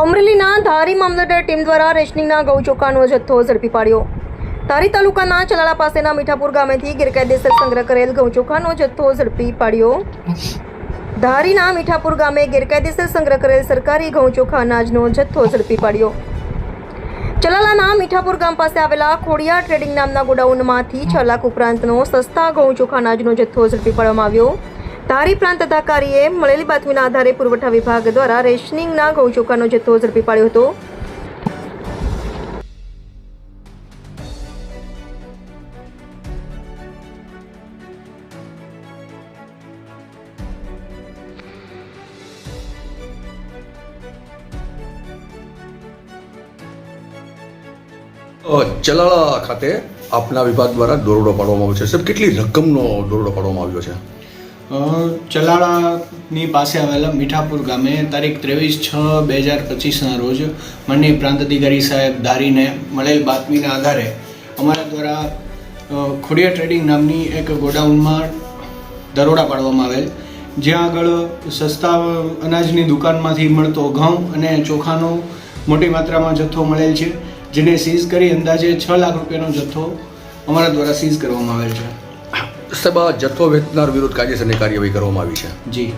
અમરેલીના ધારી મામલતદાર ટીમ દ્વારા રેશનિંગના ગૌ ચોખાનો જથ્થો ઝડપી પાડ્યો. ધારી તાલુકાના ચલાળા પાસેના મીઠાપુર ગામેથી ગેરકાયદેસર સંગ્રહ કરેલ ઘઉં ચોખાનો જથ્થો ઝડપી પાડ્યો. ધારીના મીઠાપુર ગામે ગેરકાયદેસર સંગ્રહ કરેલ સરકારી ઘઉં ચોખા અનાજનો જથ્થો ઝડપી પાડ્યો. ચલાલાના મીઠાપુર ગામ પાસે આવેલા ખોડિયા ટ્રેડિંગ નામના ગોડાઉનમાંથી છ લાખ ઉપરાંતનો સસ્તા ઘઉં ચોખા અનાજનો જથ્થો ઝડપી પાડવામાં આવ્યો. ધારી પ્રાંત અધિકારીએ મળેલી બાતમીના આધારે પુરવઠા વિભાગ દ્વારા રેશનિંગના ચોખાનો જથ્થો ઝડપી પાડ્યો હતો. ચલાળા ખાતે આપના વિભાગ દ્વારા દોરડો પાડવામાં આવ્યો છે. સાહેબ, કેટલી રકમનો દોરડો પાડવામાં આવ્યો છે? ચલાળાની પાસે આવેલા મીઠાપુર ગામે તારીખ ત્રેવીસ છ બે હજાર પચીસના રોજ માનનીય પ્રાંત અધિકારી સાહેબ ધારીને મળેલ બાતમીના આધારે અમારા દ્વારા ખોડિયા ટ્રેડિંગ નામની એક ગોડાઉનમાં દરોડા પાડવામાં આવેલ, જ્યાં આગળ સસ્તા અનાજની દુકાનમાંથી મળતો ઘઉં અને ચોખાનો મોટી માત્રામાં જથ્થો મળેલ છે, જેને સીઝ કરી અંદાજે છ લાખ રૂપિયાનો જથ્થો અમારા દ્વારા સીઝ કરવામાં આવેલ છે. આ જથ્થો વેચનાર વિરુદ્ધ કાયદેસરની કાર્યવાહી કરવામાં આવી છે. જી.